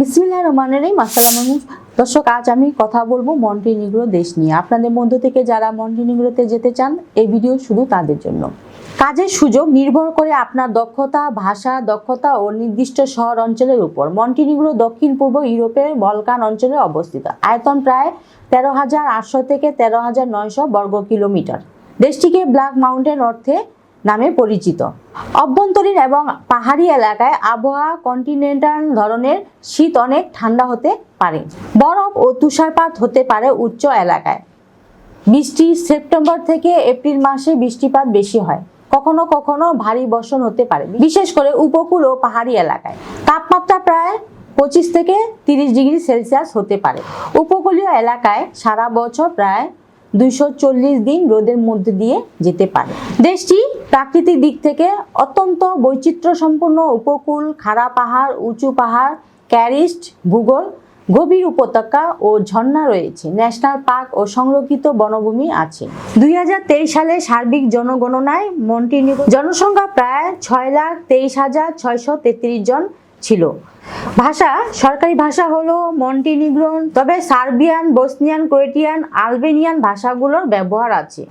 বিসমিল্লাহ রহমানের রহিম। আসসালামু দর্শক, আজ আমি কথা বলব মন্টিনিগ্রো দেশ নিয়ে। আপনাদের মধ্য থেকে যারা মন্টিনিগ্রোতে যেতে চান, এই ভিডিও শুধু তাদের জন্য। কাজের সুযোগ নির্ভর করে আপনার দক্ষতা, ভাষা দক্ষতা ও নির্দিষ্ট শহর অঞ্চলের উপর। মন্টিনিগ্রো দক্ষিণ, পূর্ব ইউরোপের বলকান অঞ্চলে অবস্থিত। আয়তন প্রায় তেরো হাজার আটশো থেকে তেরো হাজার নয়শো বর্গ কিলোমিটার। দেশটিকে ব্ল্যাক মাউন্টেন অর্থে নামে পরিচিত। অভ্যন্তরীণ এবং পাহাড়ি এলাকায় আবহাওয়া কন্টিনেন্টাল ধরনের শীত অনেক ঠান্ডা হতে পারে। বরফ ও তুষারপাত হতে পারে উচ্চ এলাকায়। বৃষ্টি সেপ্টেম্বর থেকে এপ্রিল মাসে বৃষ্টিপাত বেশি হয়। কখনো কখনো ভারী বর্ষণ হতে পারে। বিশেষ করে উপকূল ও পাহাড়ি এলাকায়। তাপমাত্রা প্রায় পঁচিশ থেকে তিরিশ ডিগ্রি সেলসিয়াস হতে পারে। উপকূলীয় এলাকায় সারা বছর প্রায় দুইশো চল্লিশ দিন রোদের মধ্যে দিয়ে যেতে পারে। দেশটি প্রাকৃতিক দিক থেকে অত্যন্ত বৈচিত্র্য সম্পন্ন উপকূল, খাড়া পাহাড়, উঁচু পাহাড়, ক্যারিস্ট, ভূগোল, গভীর উপত্যকা ও ঝর্ণা রয়েছে। ন্যাশনাল পার্ক ও সংরক্ষিত বনভূমি আছে। দুই হাজার তেইশ সালে সার্বিক জনগণনায় মন্টিনিগ্রো জনসংখ্যা প্রায় ছয় লাখ তেইশ হাজার ছয়শো তেত্রিশ জন ছিল। ভাষা, সরকারি ভাষা হলো মন্টিনিগ্রন, তবে সার্বিয়ান, বসনিয়ান, ক্রোয়েটিয়ান, আলবেনিয়ান ভাষাগুলোর ব্যবহার আছে।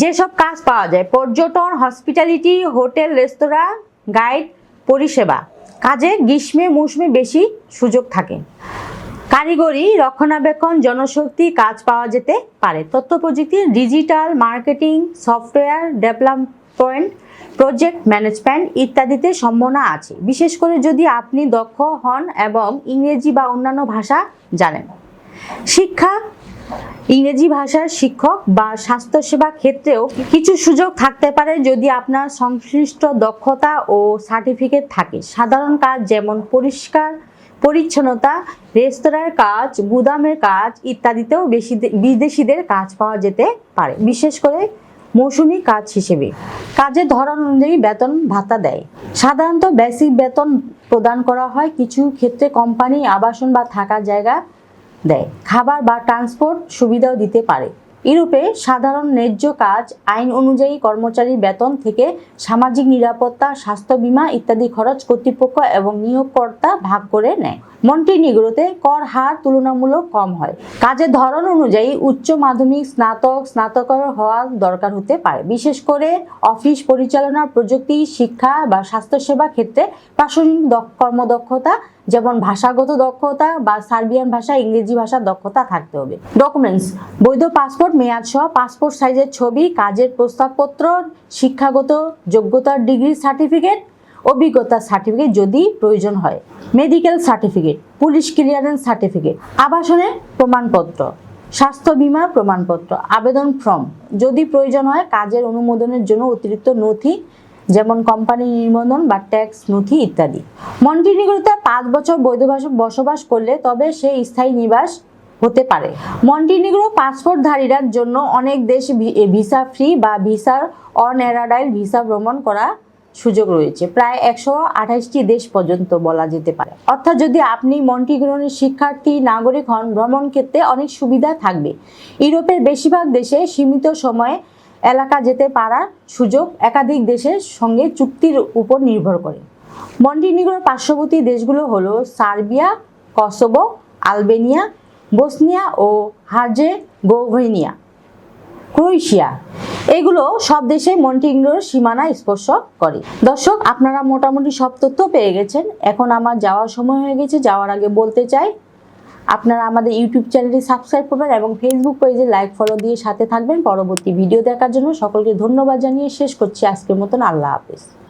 যেসব কাজ পাওয়া যায়, পর্যটন, হসপিটালিটি, হোটেল, রেস্তোরাঁ, গাইড, পরিষেবা। কাজে গ্রীষ্মে, মৌসুমে বেশি সুযোগ থাকে। কারিগরি, রক্ষণাবেক্ষণ, জনশক্তি কাজ পাওয়া যেতে পারে। তথ্য প্রযুক্তি digital marketing, software development project management ইত্যাদিতে সম্ভাবনা আছে। বিশেষ করে যদি আপনি দক্ষ হন এবং ইংরেজি বা অন্যান্য ভাষা জানেন। শিক্ষা, ইংরেজি ভাষার শিক্ষক বা স্বাস্থ্যসেবা ক্ষেত্রেও কিছু সুযোগ থাকতে পারে যদি আপনার সংশ্লিষ্ট দক্ষতা ও সার্টিফিকেট থাকে। সাধারণ কাজ যেমন পরিষ্কার, পরিচ্ছন্নতা, রেস্তোরাঁর কাজ, গুদামের কাজ ইত্যাদিতেও বেশি বিদেশিদের কাজ পাওয়া যেতে পারে। বিশেষ করে মৌসুমী কাজ হিসেবে। কাজের ধরন অনুযায়ী বেতন ভাতা দেয়। সাধারণত বেসিক বেতন প্রদান করা হয়, কিছু ক্ষেত্রে কোম্পানি আবাসন বা থাকার জায়গা দেয়। খাবার বা ট্রান্সপোর্ট সুবিধাও দিতে পারে। ইউরোপে সাধারণ ন্যায্য কাজ, আইন অনুযায়ী কর্মচারীর বেতন থেকে সামাজিক নিরাপত্তা, স্বাস্থ্য বীমা ইত্যাদি খরচ কর্তৃপক্ষ এবং নিয়োগকর্তা ভাগ করে নেয়। মন্টিনিগ্রোতে কর হার তুলনামূলক কম হয়। কাজের ধরন অনুযায়ী উচ্চ মাধ্যমিক, স্নাতক, স্নাতকর হওয়া দরকার হতে পারে। বিশেষ করে অফিস পরিচালনা, প্রযুক্তি, শিক্ষা বা স্বাস্থ্যসেবা ক্ষেত্রে প্রাসঙ্গিক কর্মদক্ষতা, যেমন ভাষাগত দক্ষতা বা সার্বিয়ান ভাষা, ইংরেজি ভাষার দক্ষতা থাকতে হবে। ডকুমেন্টস বৈধ পাসপোর্ট মেয়াদ সহ পাসপোর্ট সাইজের ছবি, কাজের প্রস্তাবপত্র, শিক্ষাগত যোগ্যতার ডিগ্রি সার্টিফিকেট অভিজ্ঞতার সার্টিফিকেট যদি প্রয়োজন হয়। Medical certificate police clearance certificate আবাসনের প্রমাণপত্র, স্বাস্থ্য বীমার প্রমাণপত্র, আবেদন ফর্ম যদি প্রয়োজন হয়, কাজের অনুমোদনের জন্য অতিরিক্ত নথি, যেমন কোম্পানি নিবন্ধন বা ট্যাক্স নথি ইত্যাদি। মন্টিনিগ্রোতে পাঁচ বছর বৈধভাবে বসবাস করলে তবে সে স্থায়ী নিবাস হতে পারে। মন্টিনিগ্রো পাসপোর্টধারীরা জন্য অনেক দেশ ভিসা ফ্রি বা ভিসার অনএরাডাইল ভিসা ভ্রমণ করা সুযোগ রয়েছে। প্রায় একশো আঠাশটি দেশ পর্যন্ত বলা যেতে পারে। অর্থাৎ যদি আপনি মন্টিগ্রোনের শিক্ষার্থী, নাগরিক হন, ভ্রমণ ক্ষেত্রে অনেক সুবিধা থাকবে। ইউরোপের বেশিরভাগ দেশে সীমিত সময়ে এলাকা যেতে পারার সুযোগ একাধিক দেশের সঙ্গে চুক্তির উপর নির্ভর করে। মন্টিনিগ্রোর পার্শ্ববর্তী দেশগুলো হলো সার্বিয়া, কসোভো, আলবেনিয়া, বসনিয়া ও হার্জেগোভিনিয়া। ক্রোয়েশিয়া এগুলো সব দেশে মন্টিনিগ্রোর সীমানা স্পর্শ করে। দর্শক, আপনারা মোটামুটি সব তথ্য পেয়ে গেছেন। এখন আমার যাওয়ার সময় হয়ে গেছে, যাওয়ার আগে বলতে চাই, আপনারা আমাদের ইউটিউব চ্যানেলটি সাবস্ক্রাইব করবেন এবং ফেসবুক পেজে লাইক ফলো দিয়ে সাথে থাকবেন। পরবর্তী ভিডিও দেখার জন্য সকলকে ধন্যবাদ জানিয়ে শেষ করছি। আজকের মতন আল্লাহ হাফেজ।